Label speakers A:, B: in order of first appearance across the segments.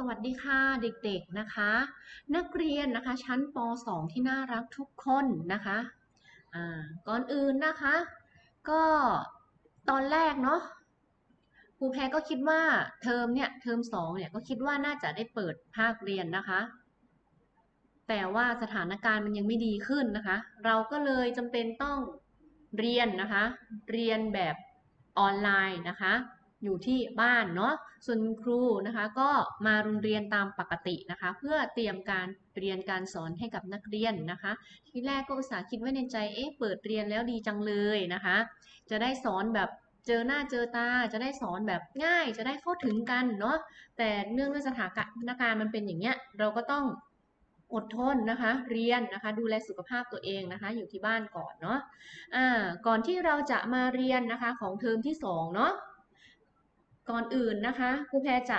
A: สวัสดีค่ะเด็กๆนะคะ นักเรียนนะคะชั้นป .2 ที่น่ารักทุกคนนะคะก่อนอื่นนะคะ ก็ตอนแรกเนาะครูแพรก็คิดว่าเทอมเนี่ยเทอมสองเนี่ยก็คิดว่าน่าจะได้เปิดภาคเรียนนะคะ แต่ว่าสถานการณ์มันยังไม่ดีขึ้นนะคะ เราก็เลยจำเป็นต้องเรียนนะคะ เรียนแบบออนไลน์นะคะ อยู่ที่บ้านเนาะ ส่วนครูนะคะก็มาโรงเรียนตามปกตินะคะ เพื่อเตรียมการเรียนการสอนให้กับนักเรียนนะคะ ทีแรกก็อุตส่าห์คิดไว้ในใจ เอ๊ะ เปิดเรียนแล้วดีจังเลยนะคะ จะได้สอนแบบเจอหน้าเจอตา จะได้สอนแบบง่าย จะได้เข้าถึงกันเนาะ แต่เนื่องด้วยสถานการณ์มันเป็นอย่างเงี้ย เราก็ต้องอดทนนะคะ เรียนนะคะ ดูแลสุขภาพตัวเองนะคะ อยู่ที่บ้านก่อนเนาะ อ่า ก่อนที่เราจะมาเรียนนะคะของเทอมที่สองเนาะ ก่อนอื่นนะคะครูแพรจะ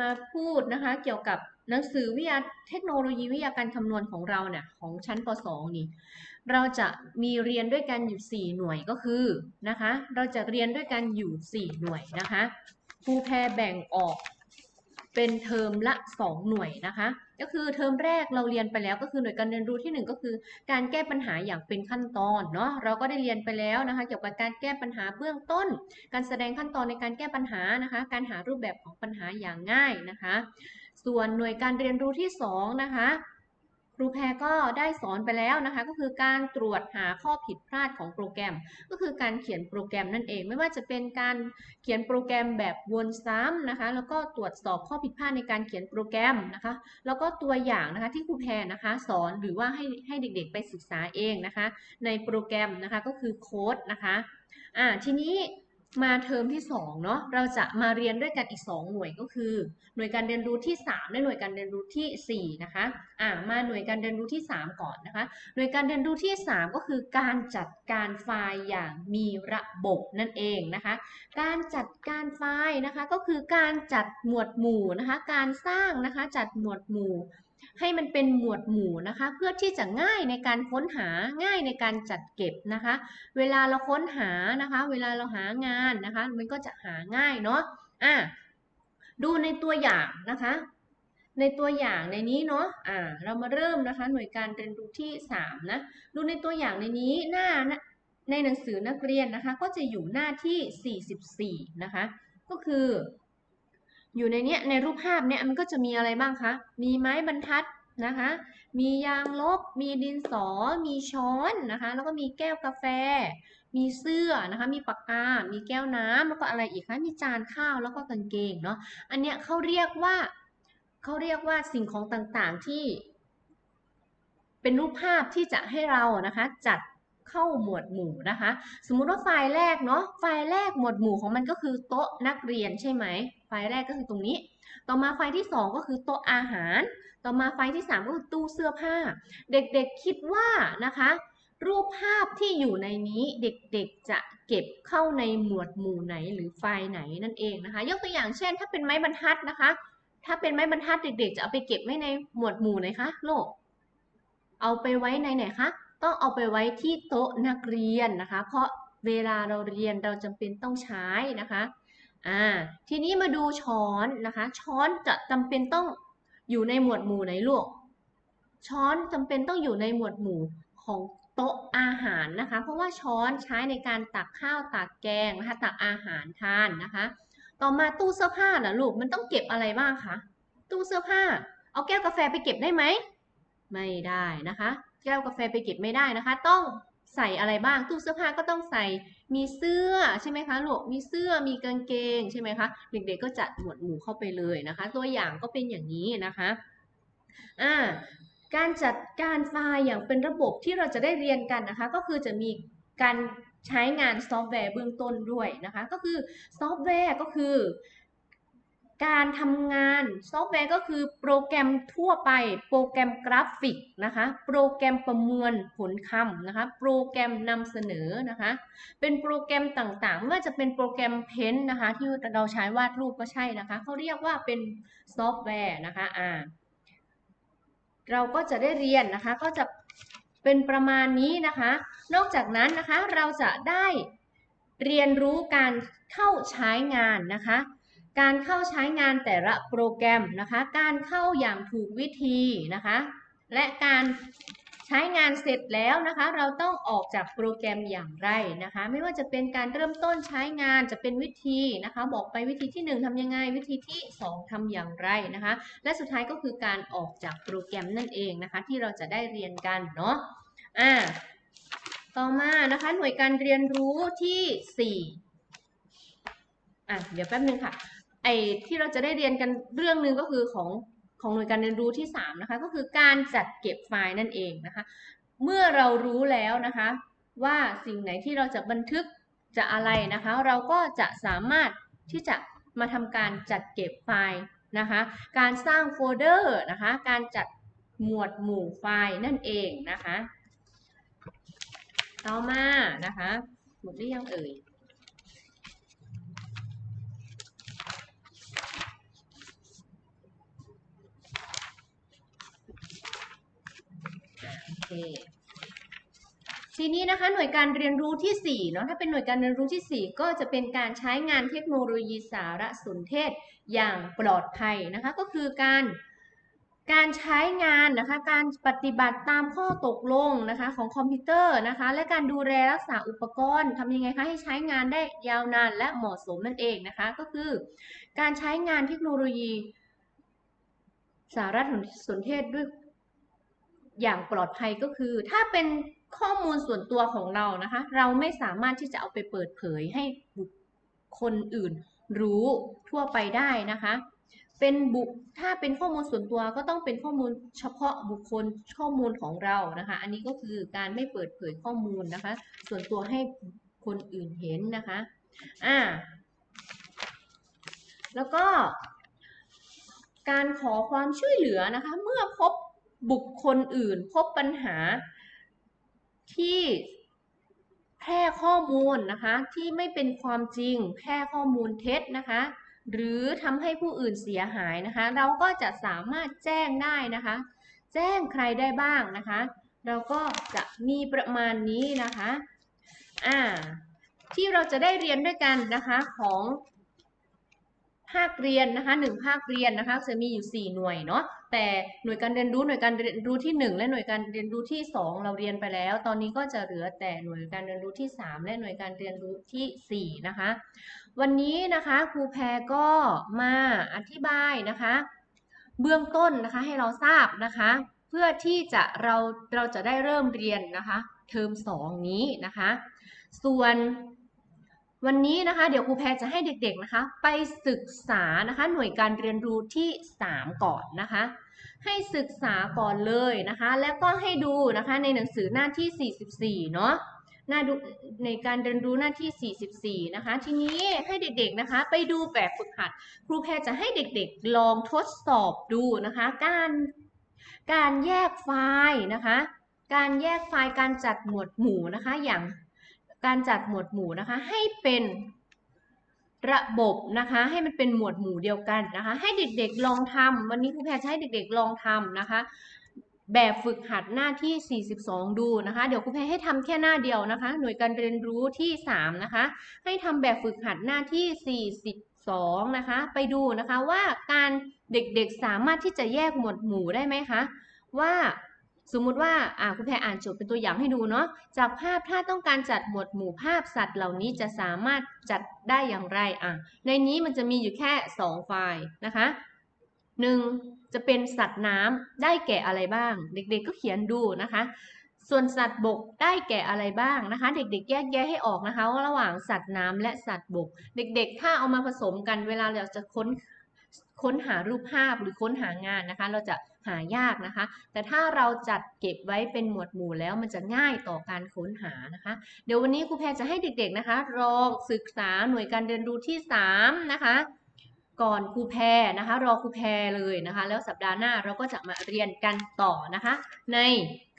A: มาพูดนะคะ เกี่ยวกับหนังสือวิทยาเทคโนโลยีวิทยาการคำนวณของเราเนี่ยของชั้นป .2 นี่ เราจะมีเรียนด้วยกันอยู่ 4 หน่วยก็คือนะคะ เราจะเรียนด้วยกันอยู่ 4 หน่วยนะคะครูแพรแบ่งออก เป็นเทอมละ 2 หน่วยนะคะ ก็คือเทอมแรกเราเรียนไปแล้วก็คือหน่วยการเรียนรู้ที่ 1 ก็คือ การแก้ปัญหาอย่างเป็นขั้นตอนเนาะเราก็ได้เรียนไปแล้วนะคะ เกี่ยวกับการแก้ปัญหาเบื้องต้น การแสดงขั้นตอนในการแก้ปัญหานะคะ การหารูปแบบของปัญหาอย่างง่ายนะคะ ส่วนหน่วยการเรียนรู้ที่2นะคะ รูแพรก็ได้สอนไปแล้วนะคะ ก็คือการตรวจหาข้อผิดพลาดของโปรแกรม ก็คือการเขียนโปรแกรมนั่นเอง ไม่ว่าจะเป็นการเขียนโปรแกรมแบบวนซ้ำนะคะ แล้วก็ตรวจสอบข้อผิดพลาดในการเขียนโปรแกรมนะคะ แล้วก็ตัวอย่างนะคะที่ครูแพรนะคะสอนหรือว่าให้ให้เด็กๆไปศึกษาเองนะคะ ในโปรแกรมนะคะก็คือโค้ดนะคะอ่าทีนี้ มาเทอมที่ 2 เนาะเราจะมาเรียนด้วยกันอีก 2 หน่วยก็คือ หน่วยการเรียนรู้ที่ 3 และหน่วยการเรียนรู้ที่ 4 นะคะอ่ามาหน่วยการเรียนรู้ที่ 3 ก่อนนะคะ หน่วยการเรียนรู้ที่ 3 ก็คือการจัดการไฟล์อย่างมีระบบนั่นเองนะคะ การจัดการไฟล์นะคะก็คือการจัดหมวดหมู่นะคะ การสร้างนะคะจัดหมวดหมู่ ให้มันเป็นหมวดหมู่นะคะ เพื่อที่จะง่ายในการค้นหาง่ายในการจัดเก็บนะคะ เวลาเราค้นหานะคะ เวลาเราหางานนะคะ มันก็จะหาง่ายเนาะอะดูในตัวอย่างนะคะ ในตัวอย่างในนี้เนาะอ่าเรามาเริ่มนะคะ หน่วยการเรียนรู้ที่3นะดูในตัวอย่างในนี้หน้าในหนังสือนักเรียนนะคะ ก็จะอยู่หน้าที่ 44 นะคะ ก็คือ อยู่ในเนี้ยในรูปภาพเนี้ยมันก็จะมีอะไรบ้างคะ มีไม้บรรทัดนะคะ มียางลบ มีดินสอ มีช้อนนะคะ แล้วก็มีแก้วกาแฟ มีเสื้อนะคะ มีปากกา มีแก้วน้ำแล้วก็อะไรอีกคะ มีจานข้าวแล้วก็กางเกงเนาะ อันเนี้ยเขาเรียกว่าเขาเรียกว่าสิ่งของต่างๆที่ เป็นรูปภาพที่จะให้เรานะคะ จัดเข้าหมวดหมู่นะคะ สมมุติว่าไฟล์แรกเนาะ ไฟล์แรกหมวดหมู่ของมันก็คือโต๊ะนักเรียนใช่ไหม ล์แรกก็คือตรงนี้ ต่อมาไฟล์ที่ 2 ก็คือโต๊ะอาหาร ต่อมาไฟล์ที่ 3 ก็คือตู้เสื้อผ้า เด็กๆคิดว่านะคะ รูปภาพที่อยู่ในนี้เด็กๆจะเก็บเข้าในหมวดหมู่ไหนหรือไฟล์ไหนนั่นเองนะคะ ยกตัวอย่างเช่น ถ้าเป็นไม้บรรทัดนะคะ ถ้าเป็นไม้บรรทัดเด็ก ๆ จะเอาไปเก็บไว้ในหมวดหมู่ไหนคะโลก เอาไปไว้ในไหนคะต้องเอาไปไว้ที่โต๊ะนักเรียนนะคะ เพราะเวลาเราเรียนเราจำเป็นต้องใช้นะคะ อ่าทีนี้มาดูช้อนนะคะ ช้อนจะจำเป็นต้องอยู่ในหมวดหมู่ไหนลูก ช้อนจำเป็นต้องอยู่ในหมวดหมู่ของโต๊ะอาหารนะคะ เพราะว่าช้อนใช้ในการตักข้าวตักแกงนะคะตักอาหารทานนะคะ ต่อมาตู้เสื้อผ้าล่ะลูกมันต้องเก็บอะไรบ้างคะตู้เสื้อผ้า เอาแก้วกาแฟไปเก็บได้ไหมไม่ได้นะคะ แก้วกาแฟไปเก็บไม่ได้นะคะ ต้อง ใส่อะไรบ้างตู้เสื้อผ้าก็ต้องใส่มีเสื้อใช่ไหมคะลูกมีเสื้อมีกางเกงใช่ไหมคะเด็กๆก็จัดหมวดหมู่เข้าไปเลยนะคะ ตัวอย่างก็เป็นอย่างนี้นะคะอ่าการจัดการไฟล์อย่างเป็นระบบที่เราจะได้เรียนกันนะคะ ก็คือจะมีการใช้งานซอฟต์แวร์เบื้องต้นด้วยนะคะ ก็คือซอฟต์แวร์ก็คือ การทำงานซอฟต์แวร์ก็คือโปรแกรมทั่วไป โปรแกรมกราฟิกนะคะ โปรแกรมประมวลผลคำนะคะ โปรแกรมนำเสนอนะคะ เป็นโปรแกรมต่างๆ ไม่ว่าจะเป็นโปรแกรมเพนนะคะ ที่เราใช้วาดรูปก็ใช่นะคะเขาเรียกว่าเป็นซอฟต์แวร์นะคะอ่าเราก็จะได้เรียนนะคะ ก็จะเป็นประมาณนี้นะคะ นอกจากนั้นนะคะเราจะได้เรียนรู้การเข้าใช้งานนะคะ การเข้าใช้งานแต่ละโปรแกรมนะคะ การเข้าอย่างถูกวิธีนะคะ และการใช้งานเสร็จแล้วนะคะ เราต้องออกจากโปรแกรมอย่างไรนะคะ ไม่ว่าจะเป็นการเริ่มต้นใช้งานจะเป็นวิธีนะคะ บอกไปวิธีที่ 1ทำยังไง วิธีที่ 2ทำอย่างไรนะคะ และสุดท้ายก็คือการออกจากโปรแกรมนั่นเองนะคะ ที่เราจะได้เรียนกันเนาะอ่าต่อมานะคะหน่วยการเรียนรู้ที่ 4อะเดี๋ยวแป๊บนึงค่ะ ไอ้ที่เราจะได้เรียนกันเรื่องหนึ่งก็คือของของหน่วยการเรียนรู้ที่3นะคะก็คือการจัดเก็บไฟล์นั่นเองนะคะ เมื่อเรารู้แล้วนะคะว่าสิ่งไหนที่เราจะบันทึกจะอะไรนะคะ เราก็จะสามารถที่จะมาทำการจัดเก็บไฟล์นะคะ การสร้างโฟลเดอร์นะคะ การจัดหมวดหมู่ไฟล์นั่นเองนะคะ ต่อมานะคะ หมดหรือยังเอ่ย โอเค ทีนี้นะคะหน่วยการเรียนรู้ที่4เนาะถ้าเป็นหน่วยการเรียนรู้ที่ 4 ก็จะเป็นการใช้งานเทคโนโลยีสารสนเทศอย่างปลอดภัยนะคะก็คือการการใช้งานนะคะการปฏิบัติตามข้อตกลงนะคะของคอมพิวเตอร์นะคะและการดูแลรักษาอุปกรณ์ทำยังไงคะให้ใช้งานได้ยาวนานและเหมาะสมนั่นเองนะคะก็คือ การใช้งานเทคโนโลยีสารสนเทศด้วย อย่างปลอดภัยก็คือ ถ้าเป็นข้อมูลส่วนตัวของเรานะคะ เราไม่สามารถที่จะเอาไปเปิดเผยให้บุคคลอื่นรู้ทั่วไปได้นะคะ เป็นบุถ้าเป็นข้อมูลส่วนตัวก็ต้องเป็นข้อมูลเฉพาะบุคคลข้อมูลของเรานะคะ อันนี้ก็คือการไม่เปิดเผยข้อมูลนะคะ ส่วนตัวให้คนอื่นเห็นนะคะอ่าแล้วก็การขอความช่วยเหลือนะคะ เมื่อพบ บุคคลอื่นพบปัญหาที่แพร่ข้อมูลนะคะที่ไม่เป็นความจริงแพร่ข้อมูลเท็จนะคะ หรือทำให้ผู้อื่นเสียหายนะคะ เราก็จะสามารถแจ้งได้นะคะ แจ้งใครได้บ้างนะคะ เราก็จะมีประมาณนี้นะคะอ่าที่เราจะได้เรียนด้วยกันนะคะของภาคเรียนนะคะหนึ่งภาคเรียนนะคะจะมีอยู่ 4 หน่วยเนาะ แต่หน่วยการเรียนรู้หน่วยการเรียนรู้ที่ 1 และหน่วยการเรียนรู้ที่ 2 เราเรียนไปแล้ว ตอนนี้ก็จะเหลือแต่หน่วยการเรียนรู้ที่ 3 และหน่วยการเรียนรู้ที่ 4 นะคะ วันนี้นะคะครูแพรก็มาอธิบายนะคะ เบื้องต้นนะคะให้เราทราบนะคะ เพื่อที่จะเราเราจะได้เริ่มเรียนนะคะเทอม2 นี้นะคะ ส่วนวันนี้นะคะเดี๋ยวครูแพรจะให้เด็กๆนะคะ ไปศึกษานะคะหน่วยการเรียนรู้ที่ 3 ก่อนนะคะ ให้ศึกษาก่อนเลยนะคะ แล้วก็ให้ดูนะคะในหนังสือหน้าที่ 44 เนาะหน้าดูในการเรียนรู้หน้าที่ 44 นะคะ ทีนี้ให้เด็กๆนะคะ ไปดูแบบฝึกหัด ครูแพรจะให้เด็กๆลองทดสอบดูนะคะ การการแยกไฟล์นะคะ การแยกไฟล์การจัดหมวดหมู่นะคะ อย่างการจัดหมวดหมู่นะคะ ให้เป็น ระบบนะคะ ให้มันเป็นหมวดหมู่เดียวกันนะคะ ให้เด็กๆลองทำวันนี้ครูแพรจะให้เด็กๆลองทำนะคะ แบบฝึกหัดหน้าที่ 42 ดูนะคะ เดี๋ยวครูแพรให้ทำแค่หน้าเดียวนะคะ หน่วยการเรียนรู้ที่ 3 นะคะ ให้ทำแบบฝึกหัดหน้าที่42นะคะไปดูนะคะว่าการเด็กๆสามารถที่จะแยกหมวดหมู่ได้ไหมคะว่า สมมุติว่าอ่าคุณแพรอ่านโจทย์เป็นตัวอย่างให้ดูเนาะจากภาพถ้าต้องการจัดหมวดหมู่ภาพสัตว์เหล่านี้จะสามารถจัดได้อย่างไรอะในนี้มันจะมีอยู่แค่ 2 ไฟล์นะคะหนึ่งจะเป็นสัตว์น้ำได้แก่อะไรบ้าง เด็กๆก็เขียนดูนะคะ ส่วนสัตว์บกได้แก่อะไรบ้างนะคะ เด็กๆ แยกแยะให้ออกนะคะว่าระหว่างสัตว์น้ำและสัตว์บก เด็ก ๆ ถ้าเอามาผสมกันเวลาเราจะค้น ค้นหารูปภาพหรือค้นหางานนะคะ เราจะหายากนะคะ แต่ถ้าเราจัดเก็บไว้เป็นหมวดหมู่แล้วมันจะง่ายต่อการค้นหานะคะ เดี๋ยววันนี้ครูแพรจะให้เด็กๆนะคะลองศึกษาหน่วยการเรียนรู้ที่ 3 นะคะ ก่อนครูแพรนะคะ รอครูแพรเลยนะคะ แล้วสัปดาห์หน้าเราก็จะมาเรียนกันต่อนะคะ ใน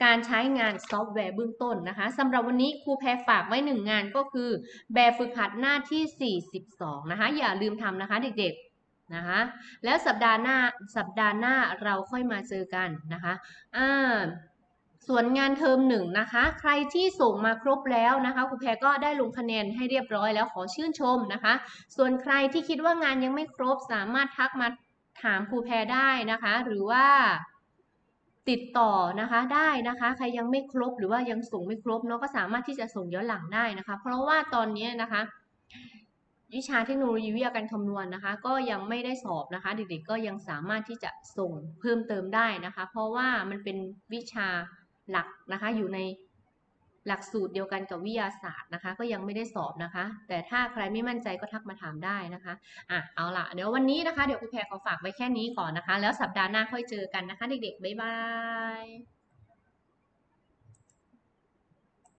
A: การใช้งานซอฟต์แวร์เบื้องต้นนะคะสำหรับวันนี้ครูแพรฝากไว้หนึ่งงานก็คือ แบบฝึกหัดหน้าที่ 42 นะคะ อย่าลืมทำนะคะเด็กๆ นะคะแล้วสัปดาห์หน้าสัปดาห์หน้าเราค่อยมาเจอกันนะคะอ่าส่วนงานเทอมหนึ่งนะคะ ใครที่ส่งมาครบแล้วนะคะครูแพรก็ได้ลงคะแนนให้เรียบร้อยแล้วขอชื่นชมนะคะ ส่วนใครที่คิดว่างานยังไม่ครบสามารถทักมาถามครูแพรได้นะคะ หรือว่าติดต่อนะคะได้นะคะ ใครยังไม่ครบหรือว่ายังส่งไม่ครบเนาะก็สามารถที่จะส่งย้อนหลังได้นะคะ เพราะว่าตอนนี้นะคะ วิชาเทคโนโลยีวิทยาการคำนวณนะคะ ก็ยังไม่ได้สอบนะคะ เด็กๆก็ยังสามารถที่จะส่งเพิ่มเติมได้นะคะ เพราะว่ามันเป็นวิชาหลักนะคะอยู่ในหลักสูตรเดียวกันกับวิทยาศาสตร์นะคะ ก็ยังไม่ได้สอบนะคะ แต่ถ้าใครไม่มั่นใจก็ทักมาถามได้นะคะอะเอาละเดี๋ยววันนี้นะคะเดี๋ยวครูแพรขอฝากไว้แค่นี้ก่อนนะคะ แล้วสัปดาห์หน้าค่อยเจอกันนะคะ เด็กๆบ๊ายบาย